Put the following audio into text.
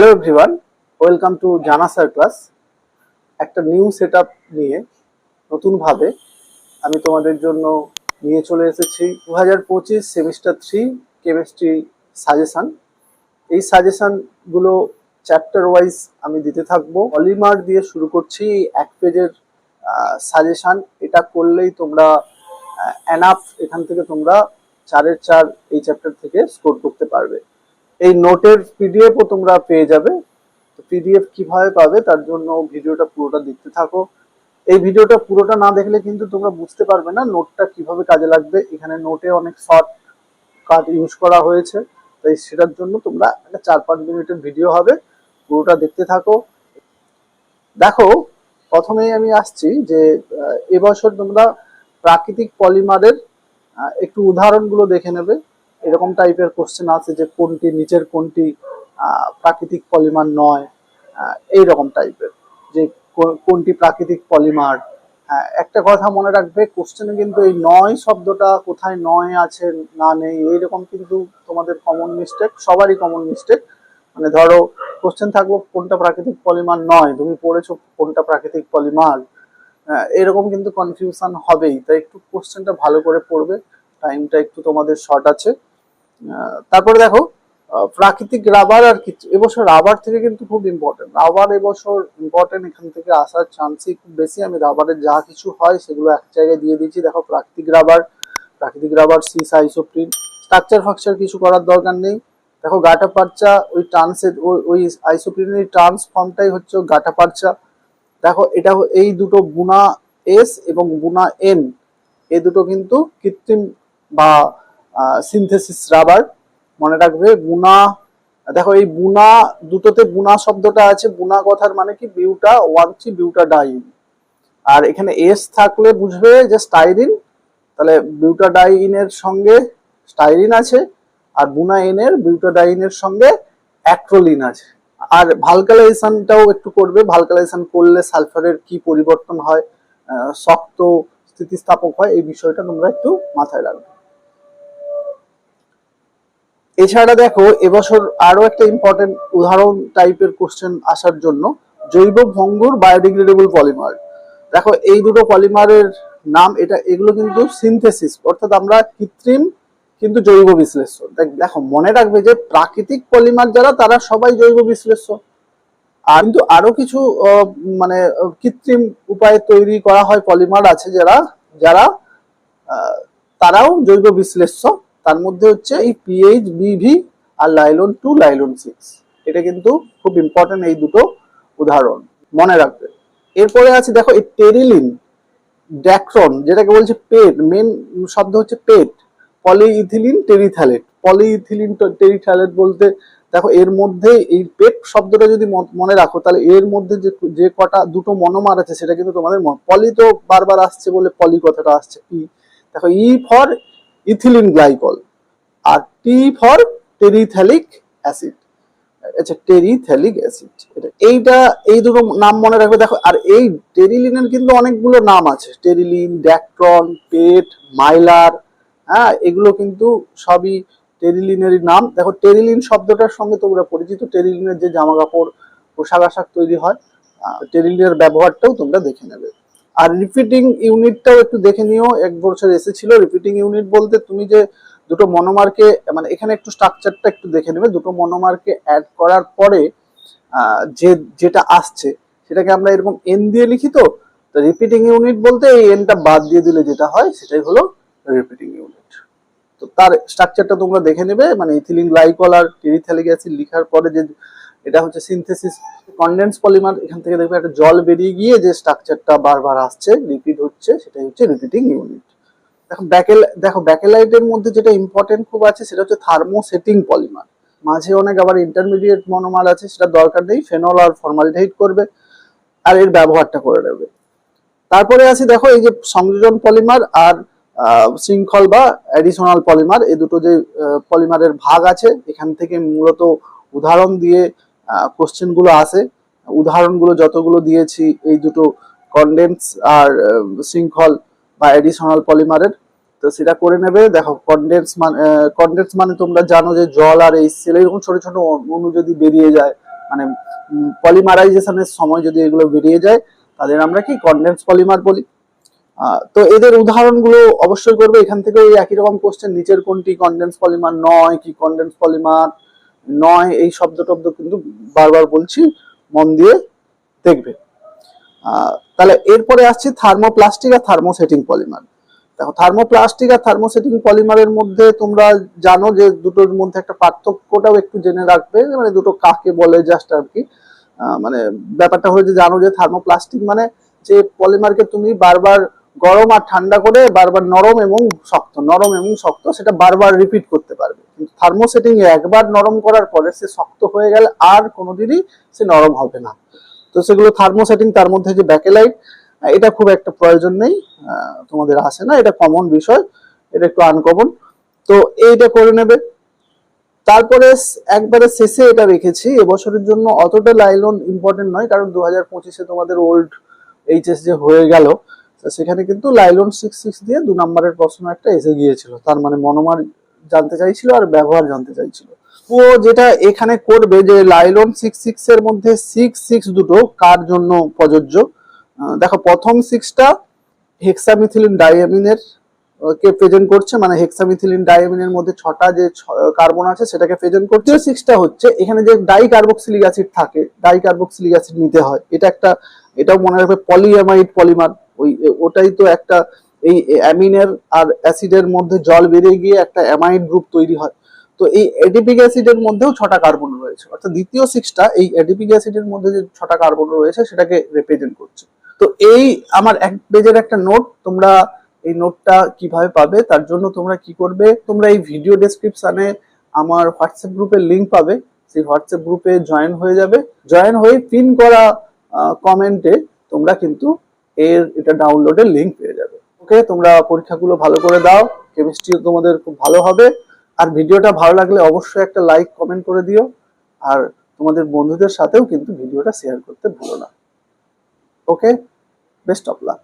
Hello everyone welcome to Jana sir class একটা new set নিয়ে নতুনভাবে আমি তোমাদের জন্য নিয়ে চলে এসেছি। দু হাজার পঁচিশ সেমিস্টার থ্রি কেমিস্ট্রি সাজেশন এই সাজেশনগুলো চ্যাপ্টার ওয়াইজ আমি দিতে থাকব। পলিমার দিয়ে শুরু করছি এক পেজের সাজেশন এটা করলেই তোমরা অ্যানাফ এখান থেকে তোমরা চারের চার এই চ্যাপ্টার থেকে স্কোর করতে পারবে। এই নোটের পিডিএফও তোমরা পেয়ে যাবে। তো পিডিএফ কীভাবে পাবে তার জন্য ভিডিওটা পুরোটা দেখতে থাকো। এই ভিডিওটা পুরোটা না দেখলে কিন্তু তোমরা বুঝতে পারবে না নোটটা কীভাবে কাজে লাগবে। এখানে নোটে অনেক শর্ট কাট ইউজ করা হয়েছে। তাই সেটার জন্য তোমরা একটা চার পাঁচ মিনিটের ভিডিও হবে। পুরোটা দেখতে থাকো। দেখো, প্রথমেই আমি আসছি যে এবছর তোমরা প্রাকৃতিক পলিমারের একটু উদাহরণগুলো দেখে নেবে। এরকম টাইপের কোশ্চেন আছে যে কোনটি নিচের কোনটি প্রাকৃতিক পলিমার নয় এই রকম টাইপের যে কোনটি প্রাকৃতিক পলিমার একটা কথা মনে রাখবে কোশ্চেনে কিন্তু এই নয় শব্দটা কোথায় নয় আছে না নেই, এইরকম কিন্তু তোমাদের কমন মিস্টেক সবারই কমন মিস্টেক মানে ধরো কোশ্চেন থাকব কোনটা প্রাকৃতিক পলিমার নয়, তুমি পড়েছো কোনটা প্রাকৃতিক পলিমার এরকম কিন্তু কনফিউশন হবেই। তাই একটু কোশ্চেনটা ভালো করে পড়বে টাইমটা একটু তোমাদের শর্ট আছে। তারপরে দেখো প্রাকৃতিক রাবার আর কিছু, এবছর রাবার থেকে কিন্তু খুব ইম্পর্টেন্ট রাবার এবছর ইম্পর্টেন্ট এখান থেকে আসার চান্সই খুব বেশি। আমি রাবারের যা কিছু হয় সেগুলো এক জায়গায় দিয়ে দিয়েছি। দেখো, প্রাকৃতিক রাবার প্রাকৃতিক রাবার সিস আইসোপ্রিন স্ট্রাকচার ফাকচার কিছু করার দরকার নেই। দেখো, গাটা পারচা, ওই ট্রান্সের ওই ওই আইসোপ্রিনের ট্রান্স ফর্মটাই হচ্ছে গাটা পারচা। দেখো, এটা এই দুটো বুনা এস এবং বুনা এন এই দুটো কিন্তু কৃত্রিম বা সিনথেসিস রাবার মনে রাখবে, বুনা, দেখো এই বুনা দুটোতে বুনা শব্দটা আছে, বুনা কথার মানে কি? বিউটা ওয়ান থ্রি বিউটা ডাইন আর এখানে এস থাকলে বুঝবে যে স্টাইরিন তাহলে বিউটাডাইনের সঙ্গে স্টাইরিন আছে, আর বুনা এনের বিউটাডাইনের সঙ্গে অ্যাক্রোলিন আছে। আর ভালকালাইজেশনটাও একটু করবে ভালকালাইজেশন করলে সালফারের কি পরিবর্তন হয় শক্ত স্থিতিস্থাপক হয়, এই বিষয়টা তোমরা একটু মাথায় রাখবে। এছাড়া দেখো, এবছর আরও একটা ইম্পর্টেন্ট উদাহরণ টাইপের কোশ্চেন আসার জন্য জৈব ভঙ্গুর বায়োডিগ্রেডেবল পলিমার দেখো, এই দুটো পলিমারের নাম, এটা, এগুলো কিন্তু সিনথেসিস অর্থাৎ আমরা কৃত্রিম কিন্তু জৈব বিশ্লেষ্য দেখ- মনে রাখবে যে প্রাকৃতিক পলিমার যারা, তারা সবাই জৈব বিশ্লেষ্য আর কিন্তু আরও কিছু মানে কৃত্রিম উপায়ে তৈরি করা হয় পলিমার আছে যারা যারা তারাও জৈব বিশ্লেষ্য তার মধ্যে হচ্ছে এই পিএইচ বিভি আর লাইলন টু লাইলন সিক্স এটা কিন্তু খুব ইম্পর্টেন্ট এই দুটো উদাহরণ। মনে রাখবে। এরপরে আছে, দেখো, এই টেরিলিন, ড্যাক্রন, যেটাকে বলছে পেট মেন শব্দ হচ্ছে পেট পলিইথিলিন টেরিথ্যালেট পলিইথিলিন টেরিথ্যালেট বলতে, দেখো, এর মধ্যে এই পেট শব্দটা যদি মনে রাখো, তাহলে এর মধ্যে যে যে কটা দুটো মনোমার আছে, সেটা কিন্তু তোমাদের পলি তো বারবার আসছে বলে পলি কথাটা আসছে ই দেখো ই ফর ইথিলিন গ্লাইকল, আর টি ফর টেরিথ্যালিক অ্যাসিড আচ্ছা টেরিথ্যালিক অ্যাসিড এইটা, এই দুটো নাম মনে রাখবে, দেখো, আর এই টেরিলিনের কিন্তু অনেকগুলো নাম আছে টেরিলিন ড্যাক্ট্রন পেট মাইলার হ্যাঁ এগুলো কিন্তু সবই টেরিলিনেরই নাম। দেখো টেরিলিন শব্দটার সঙ্গে তোমরা পরিচিত টেরিলিনের যে জামা কাপড় পোশাক আশাক তৈরি হয় টেরিলিনের ব্যবহারটাও তোমরা দেখে নেবে। আর রিপিটিং ইউনিটটাও একটু দেখে নিও, এক বছর এসেছিল। রিপিটিং ইউনিট বলতে তুমি যে দুটো মনোমারকে মানে এখানে একটু স্ট্রাকচারটা একটু দেখে নেবে। দুটো মনোমারকে অ্যাড করার পরে যে, যেটা আসছে, সেটাকে আমরা এরকম এন দিয়ে লিখি তো রিপিটিং ইউনিট বলতে এই এনটা বাদ দিয়ে দিলে যেটা হয়, সেটাই হলো রিপিটিং ইউনিট তো তার স্ট্রাকচারটা তোমরা দেখে নেবে মানে ইথিলিন গ্লাইকল আর টেরিথ্যালিক অ্যাসিড লিখার পরে যে এটা হচ্ছে সিনথেসিস কনডেন্স পলিমার এখান থেকে দেখবে একটা জল বেরিয়ে গিয়ে যে স্ট্রাকচারটা বারবার আসছে রিপিট হচ্ছে, সেটাই হচ্ছে রিপিটিং ইউনিট দেখো ব্যাকেল দেখো ব্যাকেলাইটের মধ্যে যেটা ইম্পর্টেন্ট খুব আছে, সেটা হচ্ছে থার্মোসেটিং পলিমার মাঝে অনেক আবার ইন্টারমিডিয়েট মনোমার আছে, সেটা দরকার নেই ফেনল আর ফর্মালডিহাইড করবে, আর এর ব্যবহারটা করে নেবে। তারপরে আছে দেখো এই যে সংযোজন পলিমার আর শৃঙ্খল বা অ্যাডিশনাল পলিমার এই দুটো যে পলিমারের ভাগ আছে, এখান থেকে মূলত উদাহরণ দিয়ে কোশ্চেনগুলো আসে উদাহরণগুলো যতগুলো দিয়েছি, এই দুটো কন্ডেন্স আর শৃঙ্খল বা অ্যাডিশনাল পলিমারের তো সেটা করে নেবে। দেখো কন্ডেন্স মানে কন্ডেন্স মানে তোমরা জানো যে জল আর এই সেল এরকম ছোট ছোট অণু যদি বেরিয়ে যায় মানে পলিমারাইজেশনের সময় যদি এগুলো বেরিয়ে যায়, তাদের আমরা কি কনডেন্স পলিমার বলি? তো এদের উদাহরণগুলো অবশ্যই করবে। এখান থেকে একই রকম কোশ্চেন নিচের কোনটি কনডেন্স পলিমার নয়, কি কনডেন্স পলিমার নয়, এই শব্দ টব্দ কিন্তু বারবার বলছি, মন দিয়ে দেখবে। তাহলে এরপরে আসছে থার্মোপ্লাস্টিক আর থার্মোসেটিং পলিমার। দেখো, থার্মোপ্লাস্টিক আর থার্মোসেটিং পলিমারের মধ্যে তোমরা জানো যে দুটোর মধ্যে একটা পার্থক্যটাও একটু জেনে রাখবে মানে দুটো কাকে বলে জাস্ট আর কি। মানে ব্যাপারটা হয়েছে জানো যে থার্মোপ্লাস্টিক মানে যে পলিমারকে তুমি বারবার গরম আর ঠান্ডা করে বারবার নরম এবং শক্ত, নরম এবং শক্ত, সেটা বারবার রিপিট করতে পারবে। কিন্তু থার্মোসেটিং একবার নরম করার পরে সে শক্ত হয়ে গেলে আর কোনোদিনই সে নরম হবে না। তো সেগুলো থার্মোসেটিং তার মধ্যে যে ব্যাকেলাইট এটা খুব একটা প্রয়োজন নেই তোমাদের আসে না, এটা কমন বিষয়, এটা একটু আনকমন তো এইটা করে নেবে। তারপরে একবারে শেষে এটা রেখেছি, এবছরের জন্য অতটা লাইলন ইম্পর্টেন্ট নয়, কারণ দু হাজার পঁচিশে তোমাদের ওল্ড এইচএস যে হয়ে গেল সেখানে কিন্তু লাইলন সিক্স সিক্স দিয়ে দু নম্বরের প্রশ্ন একটা এসে গিয়েছিল। তার মানে মনোমার জানতে চাইছিল আর ব্যবহার জানতে চাইছিল। ও যেটা এখানে করবে যে লাইলন সিক্স সিক্স এর মধ্যে সিক্স সিক্স দুটো কার জন্য প্রযোজ্য? দেখো, প্রথম সিক্সটা হেক্সামিথিলিন ডাইয়ামিনের কে প্রেজেন্ট করছে? মানে হেক্সামিথিলিন ডাইয়ামিনের মধ্যে ছটা যে কার্বন আছে সেটাকে প্রেজেন্ট করছে। সিক্সটা হচ্ছে, এখানে যে ডাই কার্বক্সিলিক অ্যাসিড থাকে ডাই কার্বক্সিলিক অ্যাসিড নিতে হয়। এটা একটা, এটাও মনে রাখবে পলিঅ্যামাইড পলিমার ওই ওটাই তো একটা এই অ্যামিনের আর অ্যাসিডের মধ্যে জল বেরিয়ে গিয়ে একটা অ্যামাইড গ্রুপ তৈরি হয়। তো এই এডিপিক অ্যাসিডের মধ্যেও ছটা কার্বন রয়েছে। অর্থাৎ দ্বিতীয় সিক্সটা এই এডিপিক অ্যাসিডের মধ্যে যে ছটা কার্বন রয়েছে সেটাকে রিপ্রেজেন্ট করছে। তো এই আমার এক পেজের একটা নোট তোমরা এই নোটটা কীভাবে পাবে, তার জন্য তোমরা কি করবে, তোমরা এই ভিডিও ডেসক্রিপশনে আমার হোয়াটসঅ্যাপ গ্রুপের লিঙ্ক পাবে। সেই হোয়াটসঅ্যাপ গ্রুপে জয়েন হয়ে যাবে। জয়েন হয়ে পিন করা কমেন্টে তোমরা কিন্তু এর এটা ডাউনলোডের লিঙ্ক পেয়ে যাবে। ওকে তোমরা পরীক্ষাগুলো ভালো করে দাও কেমিস্ট্রিও তোমাদের খুব ভালো হবে। আর ভিডিওটা ভালো লাগলে অবশ্যই একটা লাইক কমেন্ট করে দিও। আর তোমাদের বন্ধুদের সাথেও কিন্তু ভিডিওটা শেয়ার করতে ভুলো না। ওকে বেস্ট অফ লাক